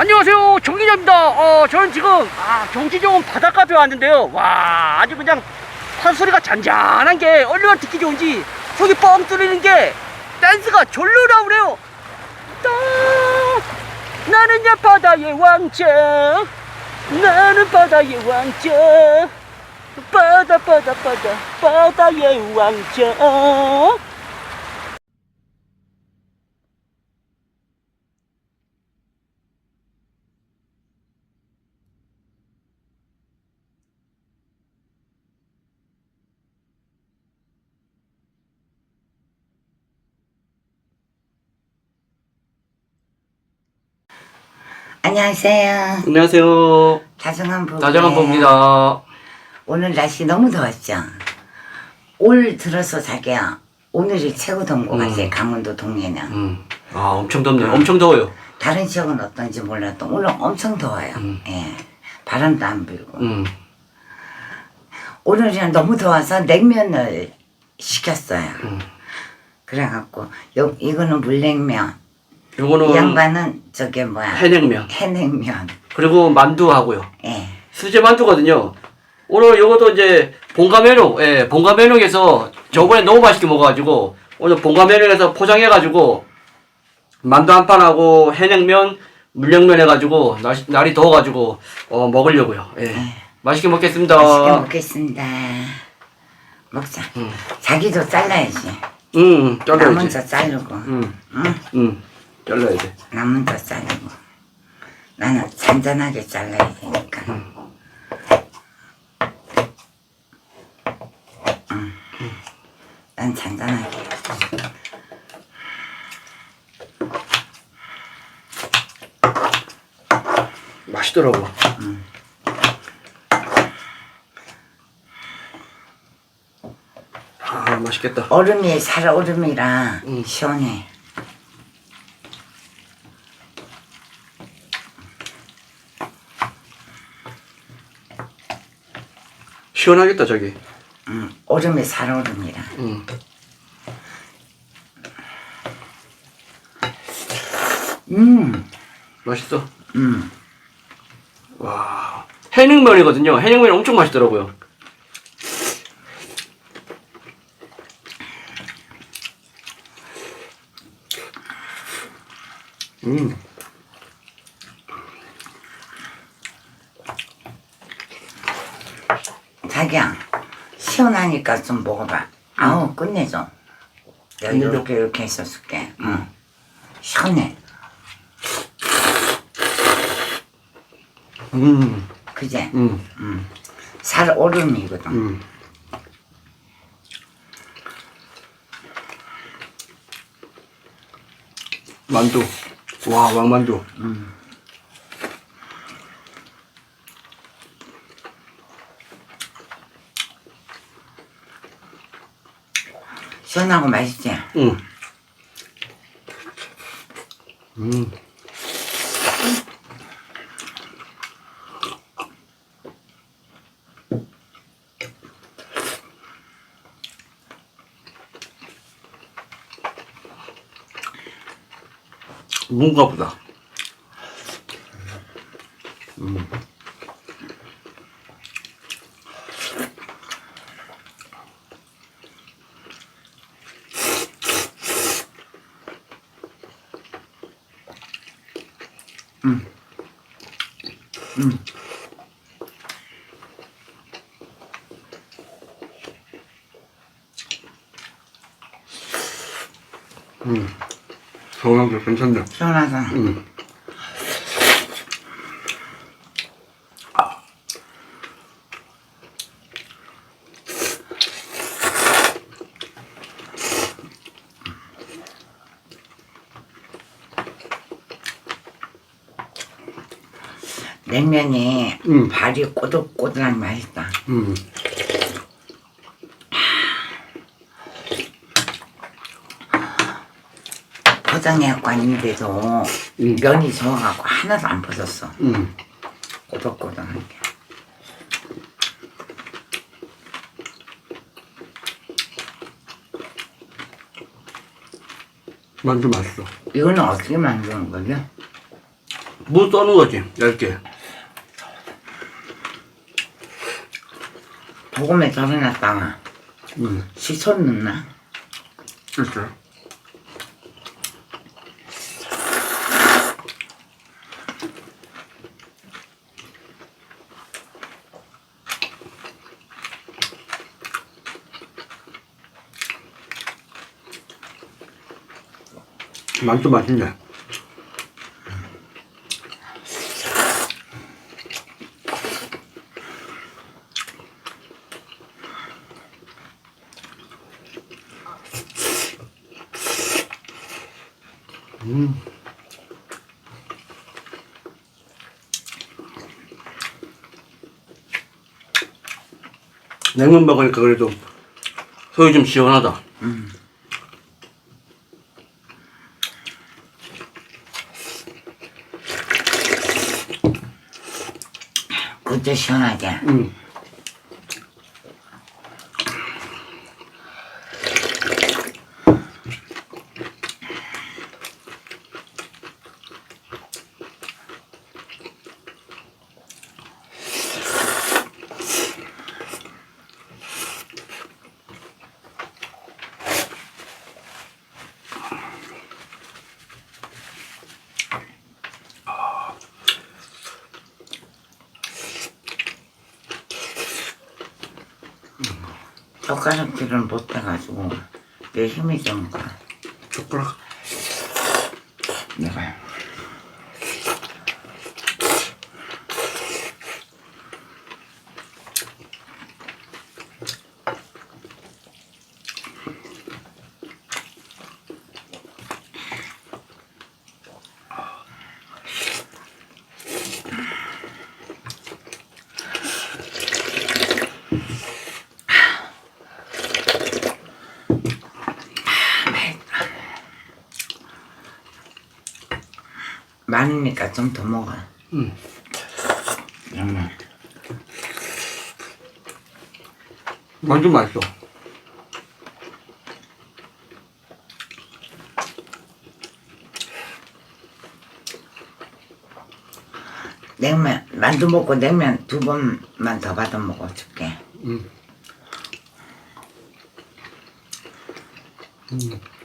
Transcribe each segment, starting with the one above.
안녕하세요. 정기자입니다. 어 저는 지금 아 경치 좋은 바닷가에 왔는데요. 와 아주 그냥 판소리가 잔잔한 게 얼마나 듣기 좋은지 속이 뻥 뚫리는 게 댄스가 절로 나오네요. 따, 나는 야 바다의 왕자. 나는 바다의 왕자. 바다 바다 바다 바다의 왕자 안녕하세요. 안녕하세요 다정한 부부. 다정한 봅니다 오늘 날씨 너무 더웠죠. 올 들어서 자기야 오늘이 최고 더운 것 음. 같아요. 강원도 동해는. 음. 아 엄청 덥네요 엄청 더워요 다른 지역은 어떤지 몰라도 오늘 엄청 더워요. 음. 예. 바람도 안 불고. 음. 오늘은 너무 더워서 냉면을 시켰어요. 음. 그래갖고 요 이거는 물냉면. 요거는 이 양반은 저게 뭐야? 해냉면 해냉면. 그리고 만두하고요 예. 수제 만두거든요. 오늘 요것도 이제 본가 메뉴, 예, 본가 메뉴에서 저번에 너무 맛있게 먹어가지고 오늘 본가 메뉴에서 포장해가지고 만두 한 판하고 해냉면, 물냉면 해가지고 날, 날이 더워가지고 어, 먹으려고요. 예. 맛있게 먹겠습니다. 맛있게 먹겠습니다. 먹자. 음. 자기도 잘라야지. 음, 남은 잘라야지. 저 자르고. 음, 응? 음, 잘라야 돼. 남은 더 자르고 나는 잔잔하게 잘라야 되니까 응. 난 잔잔하게 맛있더라고. 아, 맛있겠다. 얼음이 살 얼음이라 응. 시원해 시원하겠다, 저기. 응. 얼음이 살 얼음이라 음. 음, 맛있어. 음. 와 해냉면이거든요. 해냉면이 엄청 맛있더라고요. 음, 자기야 시원하니까 좀 먹어봐 아우 끝내줘 여기 끝내줘? 이렇게 이렇게 있었을게 응. 시원해 음, 그제 음, 살 얼음이거든 음. 만두. 와, 왕만두. 시원하고 맛있지 음. 음. 뭔가 보다. 정말 괜찮네. 시원하다 음. 냉면이 음. 발이 꼬들꼬들하니 맛있다 음. 포장해갖고 왔는데도 음. 면이 좋아갖고 하나도 안 퍼졌어 음. 꼬들꼬들한 게 만두 맛있어. 이거는 어떻게 만드는 거죠? 무 써는 거지, 얇게. 소금에 절여놨다가 음, 식초 넣나? 그렇죠. 만두 맛있네. 냉면 먹으니까 그래도 속이 좀 시원하다. 그것도 시원하게. 음. 젓가락질을 못해가지고 내 힘이 좀 가. 젓가락. 내가 많으니까 좀 더 먹어. 음. 그러면 만두 맛있어. 냉면 만두 먹고 냉면 두 번만 더 받아 먹어줄게. 음. 음.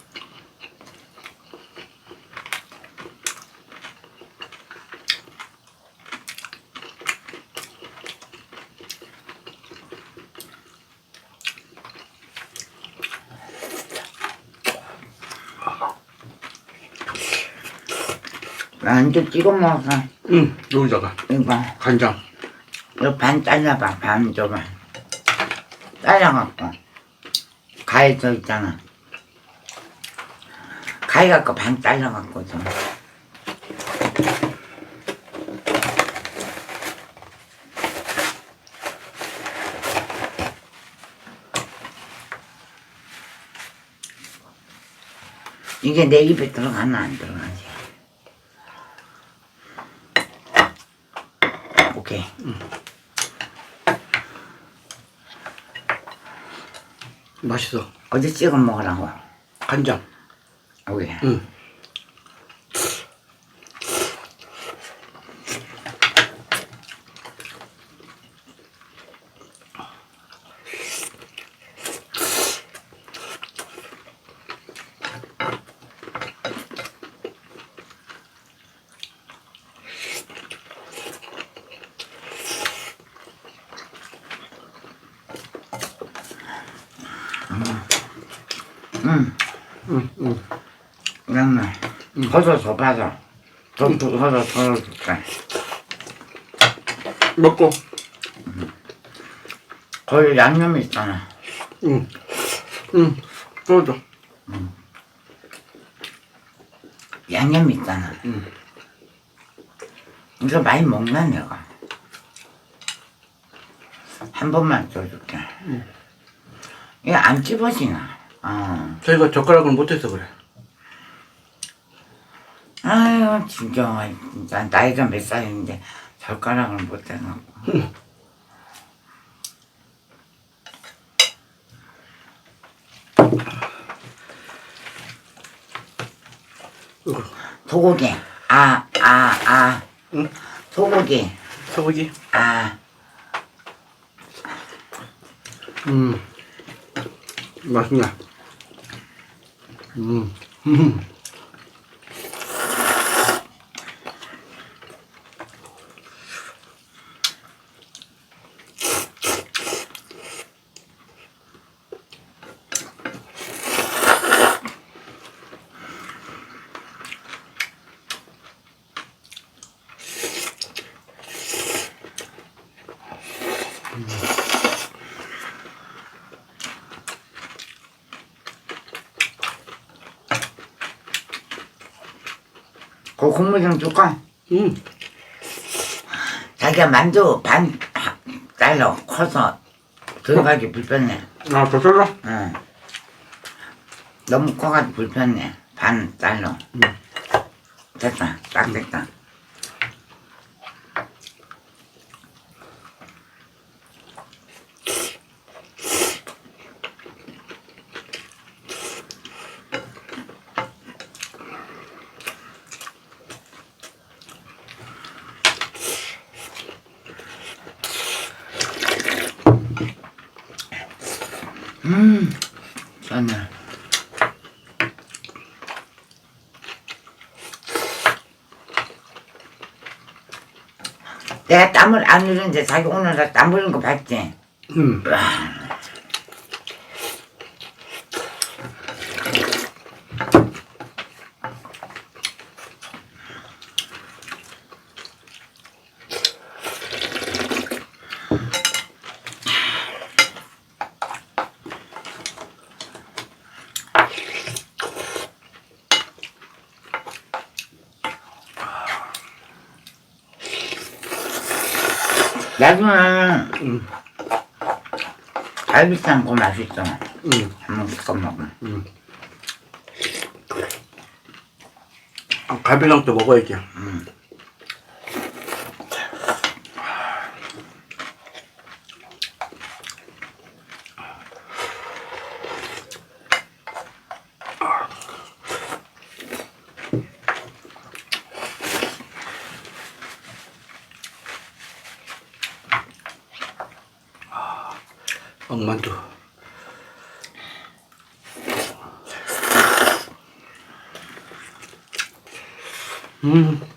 만두 찍어 먹어. 음, 여기다가 이거 간장. 이거 반 잘라봐 반 줘봐. 잘라갖고 가위 저 있잖아. 가위 갖고 반 잘라갖고 좀. 이게 내 입에 들어가나 안 들어가지? 오케이. 맛있어. 어디 찍어 먹으라고? 간장. 여기. 응. 응. 응, 응. 그러면 버섯 더 받아. 더 버섯 더 줄게. 먹고. 거기 양념 있잖아. 응. 응. 그러죠. 양념 있잖아. 응. 이거 많이 먹나 내가? 한 번만 줘줄게. 이거 안 찝어지나? 어. 저희가 젓가락을 못해서 그래. 아유 진짜 진짜 나이가 몇 살인데 젓가락을 못. 이거. 소고기. 아, 아, 아. 응? 소고기. 소고기. 아, 음. 맛있네. 음. 그 국물 좀 줄까? 음. 자기가 만두 반 하- 잘라 커서 들어가기 불편해. 아, 더 잘라? 응. 너무 커가지고 불편해. 반 잘라. 됐다. 딱 됐다. 내가 땀을 안 흘리는데 자기 오늘 나땀 흘린 거 봤지? 음. 나 음. 갈비탕 거 맛있어. 음. 한번 섞어 먹으면. 아, 갈비랑 또 먹어야지. 엉 만두. 음.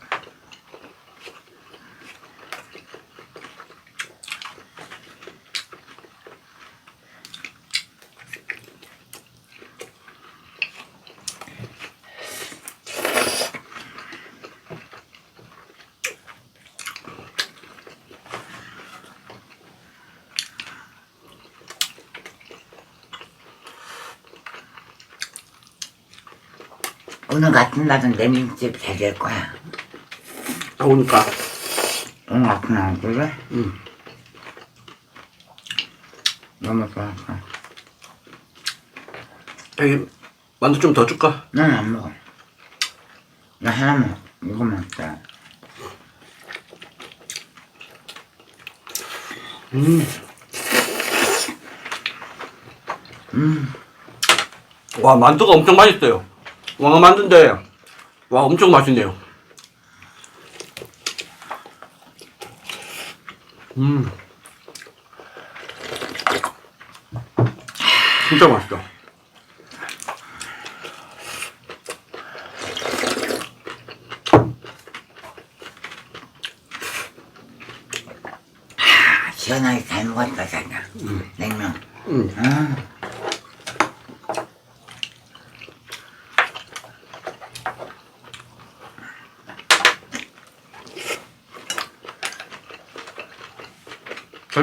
오늘 같은 날은 냉면집 잘될 거야. 나오니까. 오늘 같은 날은 그래? 음. 너무 좋았어. 여기 만두 좀 더 줄까? 난 안 먹어. 나 하나 먹어. 이거만 먹자. 음. 음, 와 만두가 엄청 맛있어요. 왕아 만두인데 와 엄청 맛있네요. 음. 진짜 맛있다. 아, 시원하게 잘 먹었다, 자기야. 냉면. 음. 아,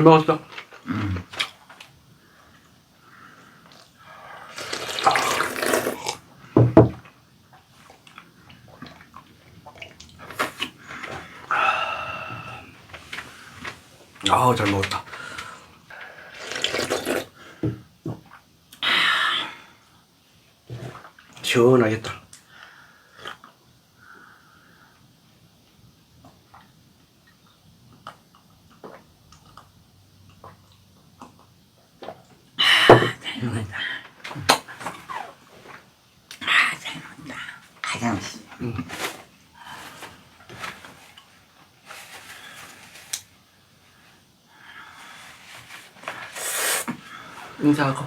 먹었어. 아, 잘 먹었다. 시원하겠다. 잘 먹었다. 아, 잘 먹었다. 가장, 인사하고.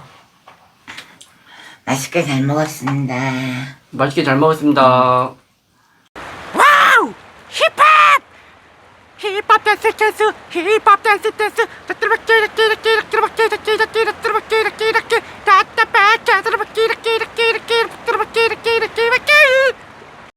맛있게 잘 먹었습니다. 맛있게 잘 먹었습니다. 와우! 힙합! 힙합 댄스 댄스 힙합 댄스 댄스